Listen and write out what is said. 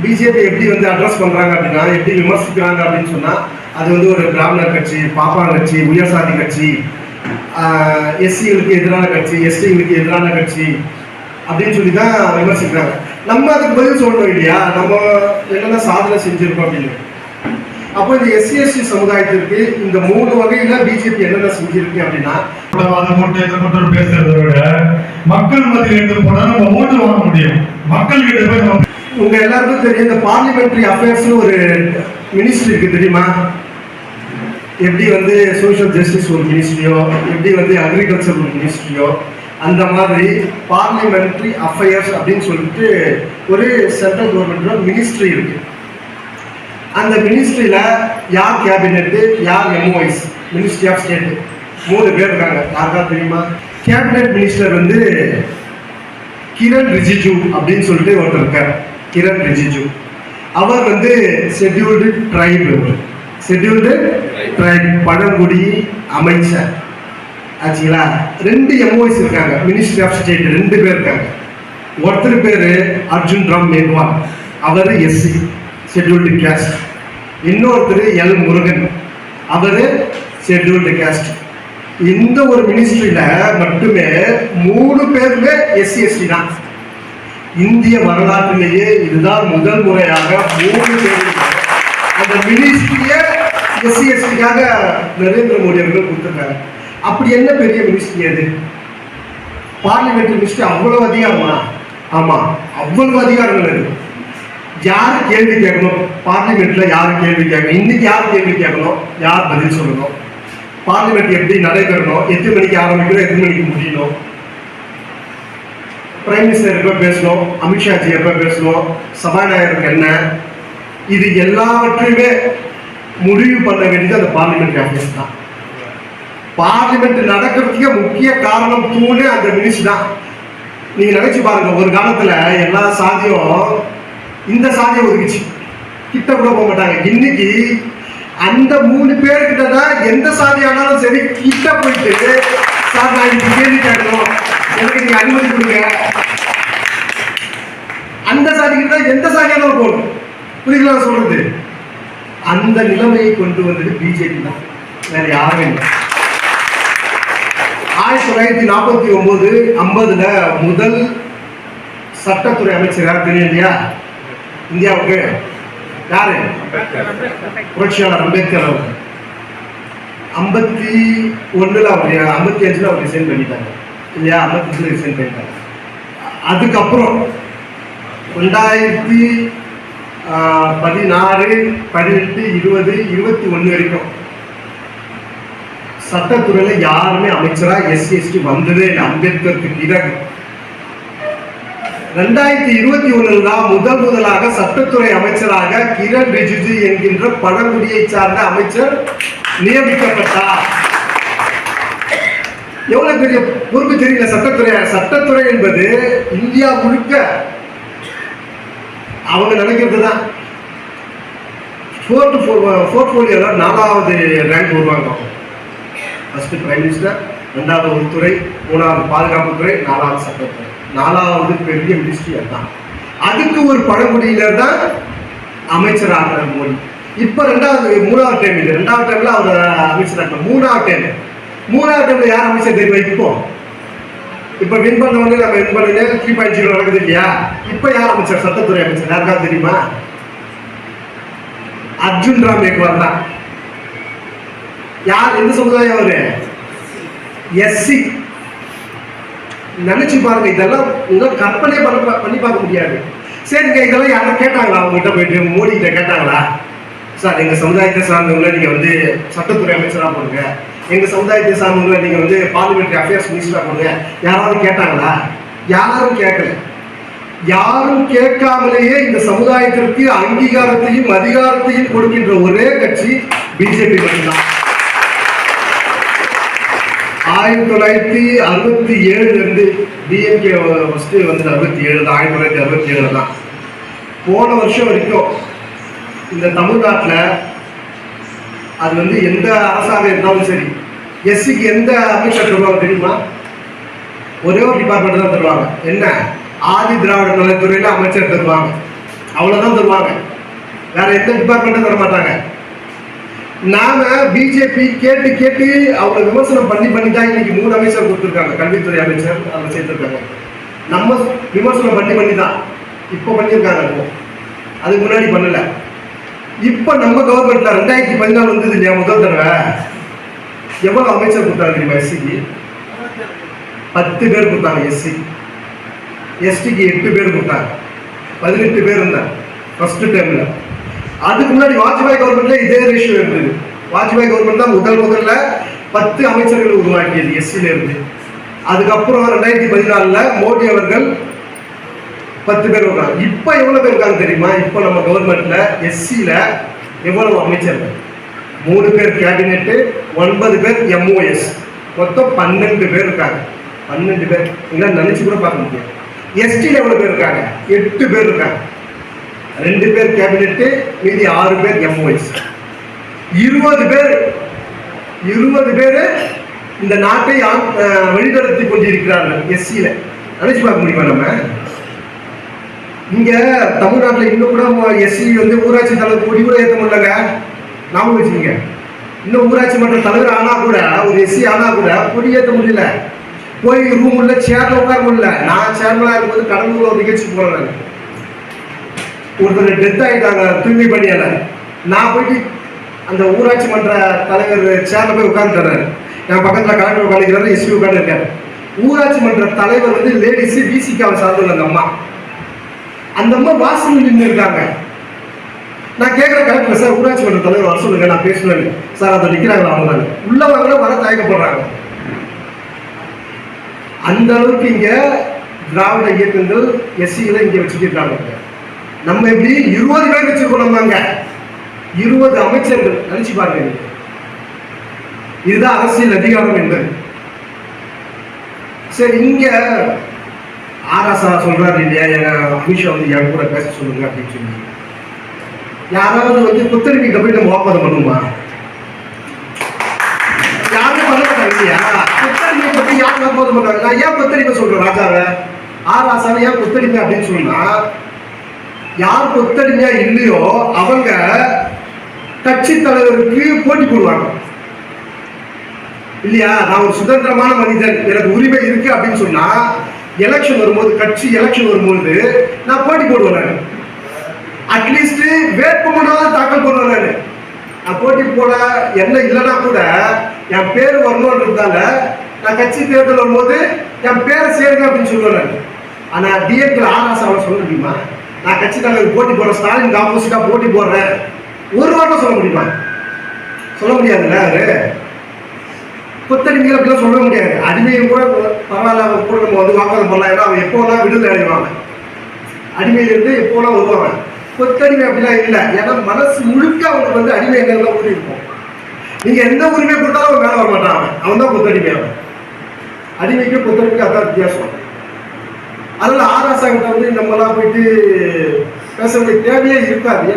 BJP எப்படி வந்து address பண்றாங்க அப்படின்னா எப்படி விமர்சிக்கிறாங்க அப்படின்னு சொன்னா அது வந்து ஒரு பிராமணர் கட்சி பாப்பான் கட்சி உயர் சாதி கட்சி எஸ்சிகளுக்கு எதிரான கட்சி எஸ்டிகளுக்கு எதிரான கட்சி அப்படின்னு சொல்லி தான் விமர்சிக்கிறாங்க. நம்ம அதுக்கு பதில் சொல்லணும் இல்லையா? நம்ம என்னென்ன சாதனை செஞ்சிருக்கோம் அப்படின்னு. அப்போ இந்த எஸ்சி எஸ்டி சமுதாயத்திற்கு இந்த மூணு வகையில பிஜேபி என்னென்ன செஞ்சிருக்கு அப்படின்னா அதை மட்டும் இதை மட்டும் பேசுறதை விட மக்கள் மத்தியில் இருந்து போனா நம்ம ஓட்டு வாங்க முடியும். மக்கள் கிட்ட போய் நம்ம உங்க எல்லாருக்கும் தெரியும் இந்த பார்லிமெண்ட்ரி அஃபேர்ஸ்னு ஒரு மினிஸ்ட்ரி இருக்கு தெரியுமா? எப்படி வந்து சோஷியல் ஜஸ்டிஸ் ஒரு மினிஸ்ட்ரியோ எப்படி வந்து அக்ரிகல்ச்சர் ஒரு மினிஸ்ட்ரியோ அந்த மாதிரி பார்லிமெண்ட்ரி அஃபேர்ஸ் அப்படின்னு சொல்லிட்டு ஒரு சென்ட்ரல் கவர்மெண்ட்ல மினிஸ்ட்ரி இருக்கு. அந்த மினிஸ்ட்ரியில யார் கேபினெட் யார் எம்ஓஎஸ் மினிஸ்ட்ரி ஆஃப் ஸ்டேட் மூணு பேர் இருக்காங்க. யாருக்கா தெரியுமா? கேபினெட் மினிஸ்டர் வந்து கிரண் ரிஜிஜு அப்படின்னு சொல்லிட்டு ஒருத்தர் இருக்கார். கிரண் ரிஜிஜு. அவர் வந்து ஷெட்யூல்டு ட்ரைப் ஷெட்யூல்டு ட்ரைப் பழங்குடி அமைச்சர். ஆச்சுங்களா? ரெண்டு எம்ஓஎஸ் இருக்காங்க. மினிஸ்ட்ரி ஆஃப் ஸ்டேட் ரெண்டு பேர் இருக்காங்க. ஒருத்தர் பேர் அர்ஜுன் ராம் மேக்வால். அவர் எஸ்சி ஷெட்யூல்டு கேஸ்ட் இன்னொருத்தர் எல் முருகன். அவர் ஷெட்யூல்டு கேஸ்ட் இந்த ஒரு மினிஸ்ட்ரியில மட்டுமே மூணு பேருமே எஸ்சி எஸ்டி தான். இந்திய வரலாற்றிலேயே இதுதான் முதல் முறையாக மூணு அந்த மினிஸ்ட்ரிய எஸ்சி எஸ்டிக்காக நரேந்திர மோடி அவர்கள் கொடுத்துருக்காங்க. அப்படி என்ன பெரிய மினிஸ்ட்ரி அது? பார்லிமெண்ட் மினிஸ்ட்ரி அவ்வளவு அதிகாரமா? ஆமா அவ்வளவு அதிகாரங்கள் அது. யார் கேள்வி கேட்கணும்? பார்லிமெண்ட்ல யார் கேள்வி கேட்கணும்? இன்னைக்கு யார் கேள்வி கேட்கணும்? யார் பதில் சொல்லணும்? பார்லிமெண்ட் எப்படி நடைபெறணும்? எத்தனை மணிக்கு ஆரம்பிக்கணும் எத்தனை மணிக்கு முடியணும்? பிரைம் மினிஸ்டர் எப்போ பேசணும் அமித்ஷாஜி எப்போ பேசணும் சபாநாயகருக்கு என்ன? இது எல்லாவற்றையுமே முடிவு பண்ண வேண்டியது அந்த பார்லிமெண்ட் ஆஃபீஸ் தான். பார்லிமெண்ட் நடக்கிறதுக்கே முக்கிய காரணம் தூணே அந்த மினிஸ்டர் தான். நீங்க நினைச்சு பாருங்க ஒரு காலத்துல எல்லா சாதியும் இந்த சாதியை ஒதுக்குச்சு. கிட்ட கூட போக மாட்டாங்க. இன்னைக்கு அந்த மூணு பேர்கிட்ட தான் எந்த சாதி ஆனாலும் சரி கிட்ட போயிட்டு சார் நான் இன்னைக்கு கேள்வி கேட்கணும். எனக்கு நீங்க அனுமதி கொடுங்க அந்த சாதிக்கிட்ட எந்த சாதியானாலும் போகணும். புரியுங்களா சொல்றது? அந்த நிலைமையை கொண்டு வந்தது பிஜேபி தான். வேற யாரும் இல்லை. ஆயிரத்தி தொள்ளாயிரத்தி நாற்பத்தி ஒன்பது ஐம்பதுல முதல் சட்டத்துறை அமைச்சர் யார்? தெரியும் இல்லையா இந்தியாவுக்கு? யாரு? புரட்சியாளர் அம்பேத்கர் அவர் ஐம்பத்தி ஒண்ணுல அவர் ஐம்பத்தி அஞ்சுல அவர் ரிசைன் பண்ணிட்டாங்க. இல்லையா? ஐம்பத்தஞ்சுல ரிசைன் பண்ணிட்டாங்க அதுக்கப்புறம் ரெண்டாயிரத்தி பதினாறு பதினெட்டு இருபது இருபத்தி ஒன்று வரைக்கும் சட்டத்துறையில் யாருமே அமைச்சரா எஸ்சி எஸ்டி வந்ததே இல்லை. அம்பேத்கருக்கு பிறகு. ரெண்டாயிரத்தி இருபத்தி ஒன்றில் தான் முதல் முதலாக சட்டத்துறை அமைச்சராக கிரண் ரிஜிஜு என்கின்ற பழங்குடியை சார்ந்த அமைச்சர் நியமிக்கப்பட்டார். எவ்வளவு பெரிய பொறுப்பு தெரியல சட்டத்துறை சட்டத்துறை என்பது இந்தியா முழுக்க அவங்க நினைக்கிறது தான். ஃபோர்த் போர்ட்ஃபோலியோவில் நாலாவது ரேங்க் வருவாங்க ஃபஸ்ட்டு ஃபர்ஸ்ட் பிரைம் மினிஸ்டர் ரெண்டாவது உள்துறை மூணாவது பாதுகாப்புத்துறை நாலாவது சட்டத்துறை. நாலாவது பெரிய மினிஸ்ட்ரி தான் அதுக்கு ஒரு பழங்குடியினர் தான் அமைச்சர் மோடி. இப்போ ரெண்டாவது மூணாவது டைம் இல்லை ரெண்டாவது டைம்ல அவர் அமைச்சர் மூணாவது டைம் மூணாவது டைம்ல யார் அமைச்சர் தெரியுமா? இப்போ. இப்போ வின் பண்ண வந்து நம்ம வின் பண்ணல த்ரீ பாயிண்ட் ஜீரோ நடக்குது இல்லையா? இப்போ யார் அமைச்சர்? சட்டத்துறை அமைச்சர். யாருக்காவது தெரியுமா? அர்ஜுன் ராம் மேக்வால் தான். யார்? எந்த சமுதாயம் அவரு? எஸ்சி. நினைச்சு பாருங்க இதெல்லாம் இதெல்லாம் கற்பனை பண்ண பண்ணி பார்க்க முடியாது. சரிங்க இதெல்லாம் யாரும் கேட்டாங்களா? அவங்ககிட்ட போயிட்டு மோடி கிட்ட கேட்டாங்களா? சார் எங்க சமுதாயத்தை சார்ந்தவங்களை நீங்க வந்து சட்டத்துறை அமைச்சராக போடுங்க. எங்க சமுதாயத்தை சார்ந்தவங்களை நீங்க வந்து பார்லிமெண்ட்ரி அஃபேர்ஸ் மினிஸ்டரா போடுங்க யாராவது கேட்டாங்களா? யாரும் கேட்கல. யாரும் கேட்காமலேயே இந்த சமுதாயத்திற்கு அங்கீகாரத்தையும் அதிகாரத்தையும் கொடுக்கின்ற ஒரே கட்சி பிஜேபி மட்டும்தான். ஆயிரத்தி தொள்ளாயிரத்தி அறுபத்தி ஏழுல இருந்து டிஎம்கே வந்து அறுபத்தி ஏழு தான். ஆயிரத்தி தொள்ளாயிரத்தி அறுபத்தி ஏழு தான். போன வருஷம் வரைக்கும் இந்த தமிழ்நாட்டில் அது வந்து எந்த அரசாங்கம் இருந்தாலும் சரி எஸ்சிக்கு எந்த அமைச்சர் தருவாங்க தெரியுமா? ஒரே ஒரு டிபார்ட்மெண்ட் தான் தருவாங்க. என்ன? ஆதி திராவிட நலத்துறையில் அமைச்சர் தருவாங்க. அவ்வளோதான் தருவாங்க. வேற எந்த டிபார்ட்மெண்ட்டும் தர மாட்டாங்க நாம பிஜேபி கேட்டு கேட்டு அவங்க விமர்சனம் பண்ணி பண்ணி தான் இன்னைக்கு மூணு அமைச்சர் கொடுத்துருக்காங்க. கல்வித்துறை அமைச்சர் அவங்க சேர்த்துருக்காங்க. நம்ம விமர்சனம் பண்ணி பண்ணி தான் இப்போ பண்ணியிருக்காங்க அதுக்கு முன்னாடி பண்ணலை. இப்போ நம்ம கவர்மெண்ட்ல ரெண்டாயிரத்தி பதினாலு வந்தது இல்லையா முதல் தடவை? எவ்வளவு அமைச்சர் கொடுத்தாங்க தெரியுமா எஸ்சிக்கு பத்து பேர் கொடுத்தாங்க எஸ்சி எஸ்டிக்கு எட்டு பேர் கொடுத்தாங்க. பதினெட்டு பேர் இருந்தாங்க. ஃபர்ஸ்ட் டைம்ல அதுக்கு முன்னாடி வாஜ்பாய் கவர்மெண்ட்ல இதே ரேஷியோ இருந்தது. வாஜ்பாய் கவர்மெண்ட் தான் முதல் முதல்ல பத்து அமைச்சர்கள் உருவாக்கியது எஸ்சியில இருந்து. அதுக்கப்புறம் ரெண்டாயிரத்தி பதினாலுல மோடி அவர்கள் பத்து பேர் இருக்காங்க இப்போ எவ்வளோ பேர் இருக்காங்க தெரியுமா? இப்போ நம்ம கவர்மெண்ட்ல எஸ்சியில் எவ்வளவு அமைச்சர்கள்? மூணு பேர் கேபினெட் ஒன்பது பேர் எம்ஓஎஸ் மொத்தம் பன்னெண்டு பேர் இருக்காங்க. பன்னெண்டு பேர். இல்லை நினைச்சு கூட பார்க்க முடியாது. எஸ்டியில் எவ்வளோ பேர் இருக்காங்க? எட்டு பேர் இருக்காங்க. ரெண்டு பேர் கேபினெட் மீதி ஆறு பேர் எம்ஓஎஸ் இருபது பேர். இருபது பேர் இந்த நாட்டை ஆ- வழிநடத்தி கொண்டிருக்கிறார்கள் எஸ்சியில் நினைச்சு பார்க்க முடியுமா நம்ம? இங்க தமிழ்நாட்டுல இன்னும் கூட எஸ்சி வந்து ஊராட்சி தலைவர் கொடி கூட ஏற்ற முடியலங்க. நாம வச்சுக்கோங்க. இன்னும் ஊராட்சி மன்ற தலைவர் ஆனா கூட ஒரு எஸ்சி ஆனா கூட கொடி ஏற்ற முடியல. போய் ரூம் உள்ள சேர்ல உட்கார முடியல. நான் சேர்மனாக இருக்கும்போது கடலூர்ல ஒரு நிகழ்ச்சி போறேன் ஒருத்தர் டெத் ஆயிட்டாங்க தூய்மை பணியால. நான் போயிட்டு அந்த ஊராட்சி மன்ற தலைவர் சேர்ல போய் உட்காந்துட்டாரு என் பக்கத்தில் கலெக்டர் உட்காந்துக்கிறாரு எஸ்பி உட்காந்துருக்கேன் ஊராட்சி மன்ற தலைவர் வந்து லேடிஸ் பிசிக்காவை சார்ந்துள்ள அந்த அம்மா. அந்த அம்மா வாசல் நின்று இருக்காங்க நான் கேட்குற கலெக்டர் சார் ஊராட்சி மன்ற தலைவர் வர சொல்லுங்க நான் பேசுவேன் சார் அதை நிற்கிறாங்களா அவங்களால உள்ளவங்கள வர தயக்கப்படுறாங்க அந்த அளவுக்கு இங்க திராவிட இயக்கங்கள் எஸ்சியில் இங்க வச்சுக்கிட்டாங்க நம்ம எப்படி இருபது பேர் வச்சிருக்கோம் நம்ம இருபது அமைச்சர்கள் நினைச்சு பாருங்க. இதுதான் அரசியல் அதிகாரம் என்பது. சரி இங்க ஆராசா சொல்றாரு இல்லையா? எங்க அமித்ஷா வந்து என் கூட பேச சொல்லுங்க அப்படின்னு சொல்லி யாராவது வந்து புத்தரிக்கு கம்பெனி நம்ம வாக்குவாதம் பண்ணுமா யாருமே பண்ண மாட்டாங்க இல்லையா? புத்தரிமையை பற்றி யார் வாக்குவாதம் பண்ணுறாங்க நான் ஏன் புத்தரிமை சொல்கிறேன் ராஜாவை? ஆராசாவை ஏன் புத்தரிமை அப்படின்னு சொன்னால் யார் கொத்தடிமையா இல்லையோ அவங்க கட்சி தலைவருக்கு போட்டி போடுவாங்க. இல்லையா? நான் ஒரு சுதந்திரமான மனிதன் எனக்கு உரிமை இருக்கு அப்படின்னு சொன்னா எலெக்ஷன் வரும்போது கட்சி எலெக்ஷன் வரும்போது நான் போட்டி போடுவேன் நான். அட்லீஸ்ட் வேட்புமனாவது தாக்கல் பண்ணுவேன் நான். நான் போட்டி போட என்ன இல்லைன்னா கூட என் பேர் வரணுன்றதால நான் கட்சி தேர்தல் வரும்போது என் பேரை சேருங்க அப்படின்னு சொல்லுவேன் நான். ஆனா ஆர்எஸ் அவன் சொல்ல முடியுமா? நான் கட்சி தலைவர் போட்டி போடுறேன் ஸ்டாலினுக்கு ஆப்போசிட்டாக போட்டி போடுறேன் ஒரு வாரம் சொல்ல முடியுமா? சொல்ல முடியாதுல்ல அவரு புத்தடிமைகள் அப்படிலாம் சொல்ல முடியாது. அடிமையை கூட பரவாயில்ல அவன் கூட நம்ம வந்து வாக்குவாதம் பண்ணலாம். ஏன்னா அவன் எப்போ விடுதலை அடைவாங்க அடிமையிலிருந்து எப்போலாம் வருவாங்க கொத்தடிமை அப்படிலாம் இல்லை. ஏன்னா மனசு முழுக்க அவனுக்கு வந்து அடிமை தான் ஊறி இருக்கும். நீங்க எந்த உரிமை கொடுத்தாலும் அவன் வேலை வர மாட்டான் அவன். அவன் தான் கொத்தடிமை அவன். அடிமைக்கு கொத்தடிமைக்கு அதான் வித்தியாசம். அதனால ஆராசங்கிட்ட வந்து நம்மலாம் போயிட்டு பேச வேண்டிய தேவையே இருக்காது.